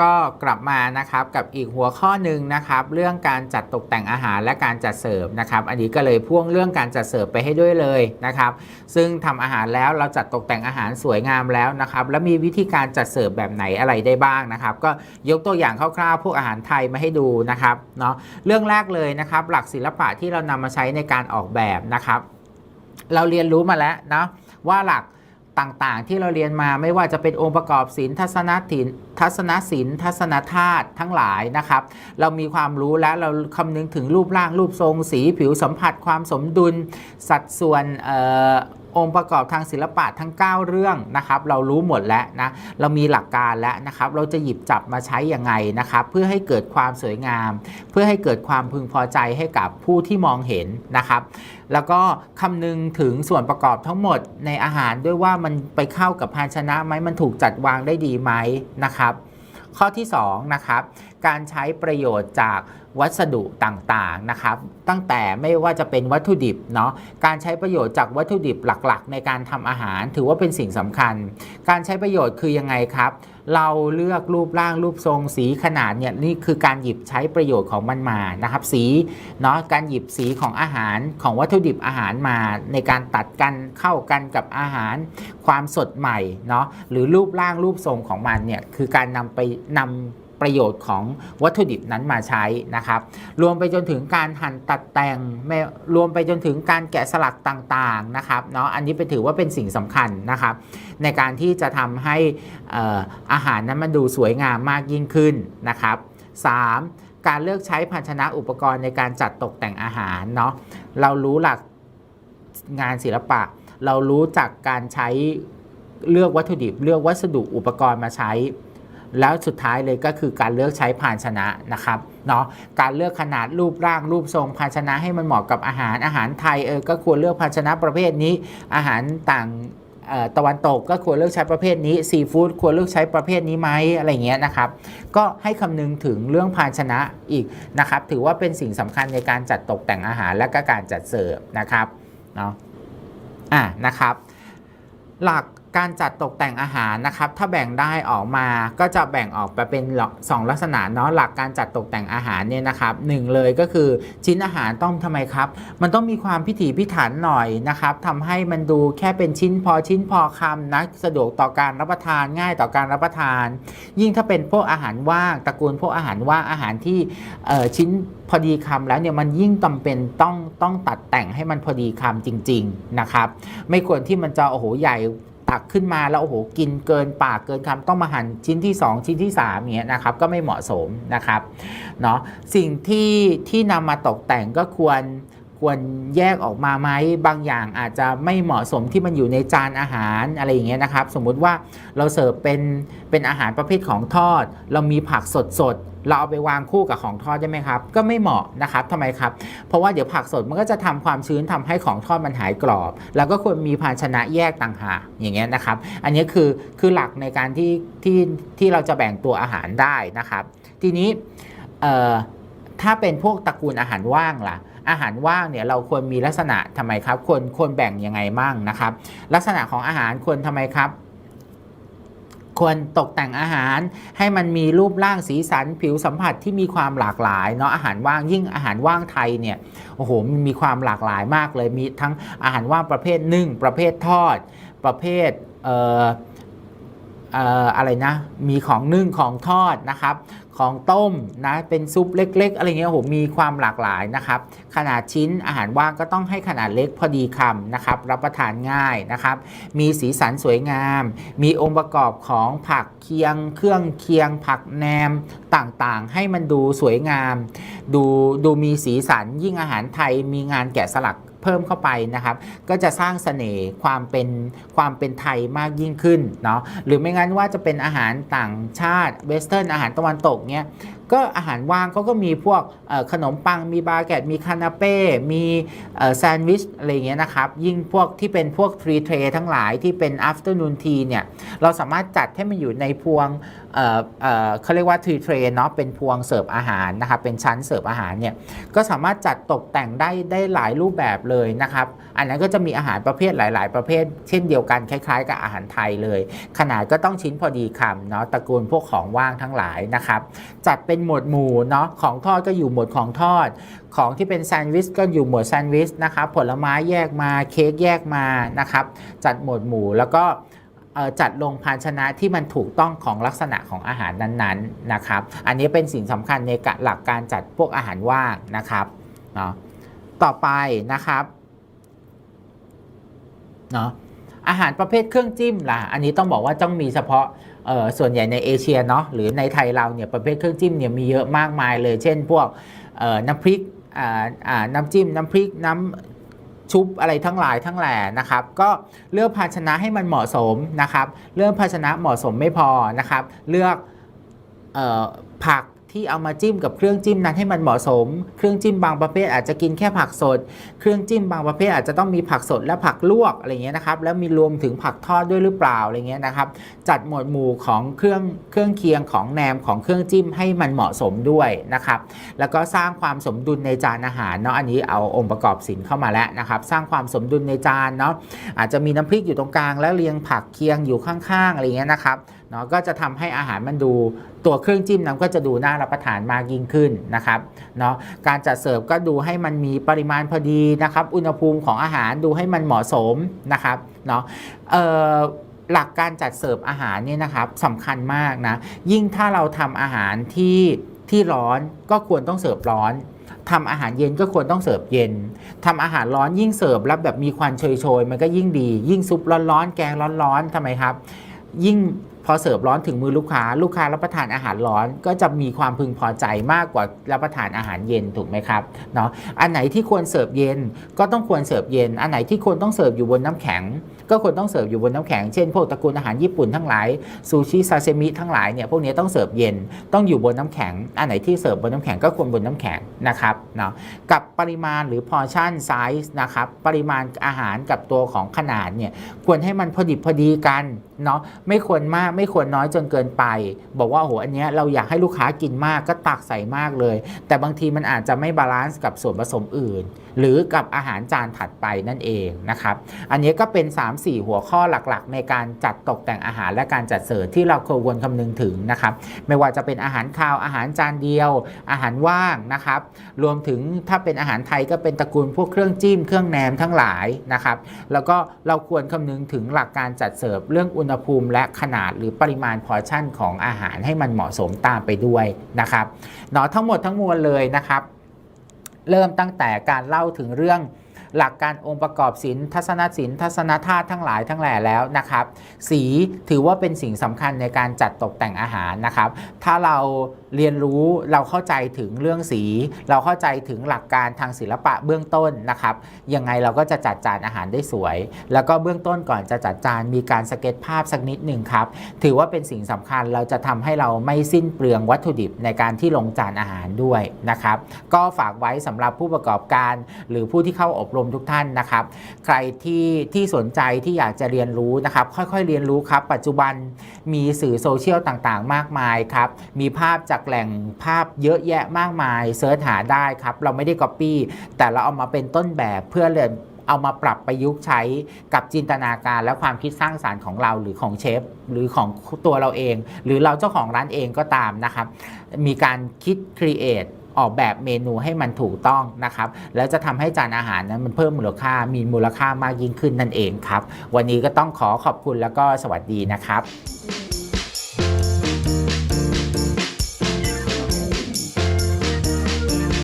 ก็กลับมานะครับกับอีกหัวข้อหนึ่งนะครับเรื่องการจัดตกแต่งอาหารและการจัดเสิร์ฟนะครับอันนี้ก็เลยพ่วงเรื่องการจัดเสิร์ฟไปให้ด้วยเลยนะครับซึ่งทำอาหารแล้วเราจัดตกแต่งอาหารสวยงามแล้วนะครับแล้วมีวิธีการจัดเสิร์ฟแบบไหนอะไรได้บ้างนะครับก็ยกตัวอย่างคร่าวๆพวกอาหารไทยมาให้ดูนะครับเนาะเรื่องแรกเลยนะครับหลักศิลปะที่เรานำมาใช้ในการออกแบบนะครับเราเรียนรู้มาแล้วนะว่าหลัก ต่างๆ ที่เราเรียนมาไม่ว่าจะเป็นองค์ประกอบศิลทัศนศิลทัศนศิลทัศนธาตุทั้งหลายนะครับ เรามีความรู้แล้วเราคำนึงถึงรูปร่างรูปทรง สีผิวสัมผัสความสมดุล สัดส่วนเองค์ประกอบทางศิลปะทั้ง 9 เรื่องนะครับเรารู้หมดแล้วนะเรามีหลักการแล้วนะครับเราจะหยิบจับมาใช้อยังไงนะครับเพื่อให้เกิดความสวยงาม เพื่อให้เกิดความพึงพอใจให้กับผู้ที่มองเห็นนะครับแล้วก็คำนึงถึงส่วนประกอบทั้งหมดในอาหารด้วยว่ามันไปเข้ากับภาชนะไหมมันถูกจัดวางได้ดีไหมนะครับ ข้อที่2นะครับการใช้ประโยชน์จากวัสดุต่างๆนะครับ ตั้งแต่ไม่ว่าจะเป็นวัตถุดิบเนาะการใช้ประโยชน์จากวัตถุดิบหลักๆ ในการทำอาหาร ถือว่าเป็นสิ่งสำคัญ การใช้ประโยชน์คือยังไงครับเราเลือกรูปร่างรูปทรงสีขนาดเนี่ยนี่คือการหยิบใช้ประโยชน์ของมันมานะครับ สีเนาะการหยิบสีของอาหารของวัตถุดิบอาหารมา ในการตัดกันเข้ากันกับอาหาร ความสดใหม่เนาะหรือรูปร่างรูปทรงของมันเนี่ยคือการนำไปนำ ประโยชน์ของวัตถุดิบนั้นมาใช้นะครับ รวมไปจนถึงการหั่นตัดแต่งรวมไปจนถึงการแกะสลักต่างๆนะครับเนาะอันนี้ไปถือว่าเป็นสิ่งสำคัญนะครับ ในการที่จะทำให้เอ่ออาหารนั้นมันดูสวยงามมากยิ่งขึ้นนะครับ 3. การเลือกใช้ภาชนะอุปกรณ์ในการจัดตกแต่งอาหารเนาะเรารู้หลักงานศิลปะ เรารู้จักการใช้เลือกวัตถุดิบ เลือกวัสดุอุปกรณ์มาใช้ แล้วสุดท้ายเลยก็คือการเลือกใช้ภาชนะนะครับเนาะการเลือกขนาดรูปร่างรูปทรงภาชนะให้มันเหมาะกับอาหารอาหารไทยเออก็ควรเลือกภาชนะประเภทนี้ อาหารต่างเอ่อตะวันตกก็ควรเลือกใช้ประเภทนี้ซีฟู้ดควรเลือกใช้ประเภทนี้ไหมอะไรเงี้ยนะครับ ก็ให้คำนึงถึงเรื่องภาชนะอีกนะครับ ถือว่าเป็นสิ่งสำคัญในการจัดตกแต่งอาหารและก็การจัดเสิร์ฟนะครับเนาะอะนะครับ หลัก การจัดตกแต่งอาหารนะครับ ถ้าแบ่งได้ออกมาก็จะแบ่งออกไปเป็นสองลักษณะเนาะหลักการจัดตกแต่งอาหารเนี่ยนะครับหนึ่งเลยก็คือชิ้นอาหารต้องทำไมครับ มันต้องมีความพิถีพิถันหน่อยนะครับทำให้มันดูแค่เป็นชิ้นพอชิ้นพอคำนะสะดวกต่อการรับประทานง่ายต่อการรับประทาน ยิ่งถ้าเป็นพวกอาหารว่างตระกูลพวกอาหารว่างอาหารที่ชิ้นพอดีคำแล้วเนี่ยมันยิ่งจำเป็นต้องต้องตัดแต่งให้มันพอดีคำจริง ๆนะครับ ไม่ควรที่มันจะโอ้โหใหญ่ ตักขึ้นมาแล้วโอ้โหกินเกินปากเกินคำต้องมาหั่นชิ้นที่ 2 ชิ้นที่3อย่างเงี้ยนะครับก็ไม่เหมาะสมนะครับเนาะสิ่งที่ที่นำมาตกแต่งก็ควรควรแยกออกมาไหมบางอย่างอาจจะไม่เหมาะสมที่มันอยู่ในจานอาหารอะไรอย่างเงี้ยนะครับ สมมุติว่าเราเสิร์ฟเป็นเป็นอาหารประเภทของทอด เรามีผักสดสดๆ เราเอาไปวางคู่กับของทอดได้ไหมครับ ก็ไม่เหมาะนะครับทำไมครับ เพราะว่าเดี๋ยวผักสดมันก็จะทำความชื้นทำให้ของทอดมันหายกรอบ แล้วก็ควรมีภาชนะแยกต่างหากอย่างเงี้ยนะครับ อันนี้คือคือหลักในการที่ที่ที่เราจะแบ่งตัวอาหารได้นะครับ ทีนี้ถ้าเป็นพวกตระกูลอาหารว่างล่ะอาหารว่างเนี่ยเราควรมีลักษณะทำไมครับ ควรควรแบ่งยังไงมั่งนะครับ ลักษณะของอาหารควรทำไมครับ ควรตกแต่งอาหารให้มันมีรูปร่างสีสันผิวสัมผัสที่มีความหลากหลายเนาะอาหารว่างยิ่งอาหารว่างไทยเนี่ยโอ้โหมันมีความหลากหลายมากเลยมีทั้งอาหารว่างประเภทนึ่งประเภททอด ประเภทเอ่อ อะไรนะ มีของนึ่งของทอดนะครับ ของต้มนะเป็นซุปเล็ก ๆ อะไรเงี้ยโอ้โหมีความหลากหลายนะครับ ขนาดชิ้นอาหารว่างก็ต้องให้ขนาดเล็กพอดีคำนะครับ รับประทานง่ายนะครับ มีสีสันสวยงาม มีองค์ประกอบของผักเคียง เครื่องเคียง ผักแหนมต่างๆ ให้มันดูสวยงาม ดูดูมีสีสันยิ่งอาหารไทยมีงานแกะสลัก เพิ่มเข้าไปนะครับ ก็จะสร้างเสน่ห์ความเป็นความเป็นไทยมากยิ่งขึ้นเนาะหรือไม่งั้นว่าจะเป็นอาหารต่างชาติเวสเทิร์นอาหารตะวันตกเนี่ย ก็อาหารว่างเขาก็มีพวกขนมปังมีบาเกตมีคานาเป้ มีแซนด์วิชอะไรเงี้ยนะครับ ยิ่งพวกที่เป็นพวกทรีเทรทั้งหลายที่เป็น afternoon tea เนี่ย เราสามารถจัดให้มันอยู่ในพวงเอ่อเอ่อเขาเรียกว่าทรีเทรเนาะเป็นพวงเสิร์ฟอาหารนะครับ เป็นชั้นเสิร์ฟอาหารเนี่ย ก็สามารถจัดตกแต่งได้ได้หลายรูปแบบเลยนะครับ อันนั้นก็จะมีอาหารประเภทหลาย ๆ ประเภท เช่นเดียวกันคล้ายๆ กับอาหารไทยเลย ขนาดก็ต้องชิ้นพอดีคำเนาะตระกูลพวกของว่างทั้งหลายนะครับ จัดเป็นหมวดหมู่เนาะของทอดก็อยู่หมวดของทอด ของที่เป็นแซนด์วิชก็อยู่หมวดแซนด์วิชนะครับผลไม้แยกมาเค้กแยกมานะครับจัดหมวดหมู่แล้วก็จัดลงภาชนะที่มันถูกต้องของลักษณะของอาหารนั้นๆนะครับ อันนี้เป็นสิ่งสำคัญในกะหลักการจัดพวกอาหารว่างนะครับเนาะต่อไปนะครับเนาะอาหารประเภทเครื่องจิ้มล่ะ อันนี้ต้องบอกว่าต้องมีเฉพาะส่วนใหญ่ในเอเชียเนาะหรือในไทยเราเนี่ยประเภทเครื่องจิ้มเนี่ยมีเยอะมากมายเลย เช่นพวกน้ำพริกน้ำจิ้มน้ำพริกน้ำชุบอะไรทั้งหลายทั้งแหล่นะครับ ก็เลือกภาชนะให้มันเหมาะสมนะครับ เลือกภาชนะเหมาะสมไม่พอนะครับ เลือกออผัก ที่เอามาจิ้มกับเครื่องจิ้มนั้นให้มันเหมาะสม เครื่องจิ้มบางประเภทอาจจะกินแค่ผักสด เครื่องจิ้มบางประเภทอาจจะต้องมีผักสดและผักลวกอะไรเงี้ยนะครับ แล้วมีรวมถึงผักทอดด้วยหรือเปล่าอะไรเงี้ยนะครับ จัดหมวดหมู่ของเครื่องเครื่องเคียงของแหนมของเครื่องจิ้มให้มันเหมาะสมด้วยนะครับ แล้วก็สร้างความสมดุลในจานอาหารเนาะ อันนี้เอาองค์ประกอบสินเข้ามาแล้วนะครับ สร้างความสมดุลในจานเนาะ อาจจะมีน้ำพริกอยู่ตรงกลาง แล้วเรียงผักเคียงอยู่ข้างๆอะไรเงี้ยนะครับ เนาะก็จะทำให้อาหารมันดูตัวเครื่องจิ้มนั้นก็จะดูน่ารับประทานมากยิ่งขึ้นนะครับเนาะการจัดเสิร์ฟก็ดูให้มันมีปริมาณพอดีนะครับ อุณหภูมิของอาหารดูให้มันเหมาะสมนะครับเนาะหลักการจัดเสิร์ฟอาหารเนี่ยนะครับสำคัญมากนะยิ่งถ้าเราทำอาหารที่ที่ร้อนก็ควรต้องเสิร์ฟร้อนทำอาหารเย็นก็ควรต้องเสิร์ฟเย็นทำอาหารร้อนยิ่งเสิร์ฟแล้วแบบมีควันโชยๆมันก็ยิ่งดี ยิ่งซุปร้อนๆแกงร้อนๆทำไมครับ ยิ่ง พอเสิร์ฟร้อนถึงมือลูกค้า ลูกค้ารับประทานอาหารร้อน ก็จะมีความพึงพอใจมากกว่ารับประทานอาหารเย็นถูกไหมครับเนาะอันไหนที่ควรเสิร์ฟเย็นก็ต้องควรเสิร์ฟเย็น อันไหนที่ควรต้องเสิร์ฟอยู่บนน้ำแข็ง ก็ควรต้องเสิร์ฟอยู่บนน้ำแข็ง เช่นพวกตระกูลอาหารญี่ปุ่นทั้งหลายซูชิซาเซมิทั้งหลายเนี่ยพวกนี้ต้องเสิร์ฟเย็นต้องอยู่บนน้ำแข็ง อันไหนที่เสิร์ฟบนน้ำแข็งก็ควรบนน้ำแข็งนะครับเนาะกับปริมาณหรือพอชั่นไซส์นะครับปริมาณอาหารกับตัวของขนาดเนี่ยควรให้มันพอดิบพอดีกัน เนาะไม่ควรมากไม่ควรน้อยจนเกินไป บอกว่าโอ้โหอันเนี้ยเราอยากให้ลูกค้ากินมากก็ตักใส่มากเลย แต่บางทีมันอาจจะไม่บาลานซ์กับส่วนผสมอื่น หรือกับอาหารจานถัดไปนั่นเองนะครับอันนี้ก็เป็น 3-4 หัวข้อหลักๆ ในการจัดตกแต่งอาหารและการจัดเสิร์ฟที่เราควรคำนึงถึงนะครับไม่ว่าจะเป็นอาหารคาวอาหารจานเดียว อาหารว่างนะครับรวมถึงถ้าเป็นอาหารไทยก็เป็นตระกูลพวกเครื่องจิ้มเครื่องแหนมทั้งหลายนะครับแล้วก็เราควรคำนึงถึงหลักการจัดเสิร์ฟเรื่องอุณณภูมิและขนาดหรือปริมาณพอร์ชั่นของอาหารให้มันเหมาะสมตามไปด้วยนะครับเนาะทั้งหมดทั้งมวลเลยนะครับ เริ่มตั้งแต่การเล่าถึงเรื่อง หลักการองค์ประกอบศิลป์ทัศนศิลป์ทัศนธาตุทั้งหลายทั้งแหล่แล้วนะครับ สีถือว่าเป็นสิ่งสำคัญในการจัดตกแต่งอาหารนะครับ ถ้าเราเรียนรู้เราเข้าใจถึงเรื่องสี เราเข้าใจถึงหลักการทางศิลปะเบื้องต้นนะครับยังไงเราก็จะจัดจานอาหารได้สวย แล้วก็เบื้องต้นก่อนจะจัดจานมีการสเก็ตภาพสักนิดหนึ่งครับ ถือว่าเป็นสิ่งสำคัญเราจะทำให้เราไม่สิ้นเปลืองวัตถุดิบในการที่ลงจานอาหารด้วยนะครับ ก็ฝากไว้สำหรับผู้ประกอบการ หรือผู้ที่เข้าอบรมทุกท่านนะครับ ใครที่ที่สนใจที่อยากจะเรียนรู้นะครับ ค่อยๆเรียนรู้ครับ ปัจจุบันมีสื่อโซเชียลต่างๆ มากมายครับ มีภาพจากแหล่งภาพเยอะแยะมากมายเสิร์ชหาได้ครับ เราไม่ได้ก๊อปปี้แต่เราเอามาเป็นต้นแบบเพื่อเรียนเอามาปรับประยุกต์ใช้กับจินตนาการและความคิดสร้างสารรค์ของเราหรือของเชฟหรือของตัวเราเอง หรือเราเจ้าของร้านเองก็ตามนะครับ มีการคิดครีเอท ออกแบบเมนูให้มันถูกต้องนะครับ แล้วจะทำให้จานอาหารนั้นมันเพิ่มมูลค่ามีมูลค่ามากยิ่งขึ้นนั่นเองครับ วันนี้ก็ต้องขอขอบคุณแล้วก็สวัสดีนะครับ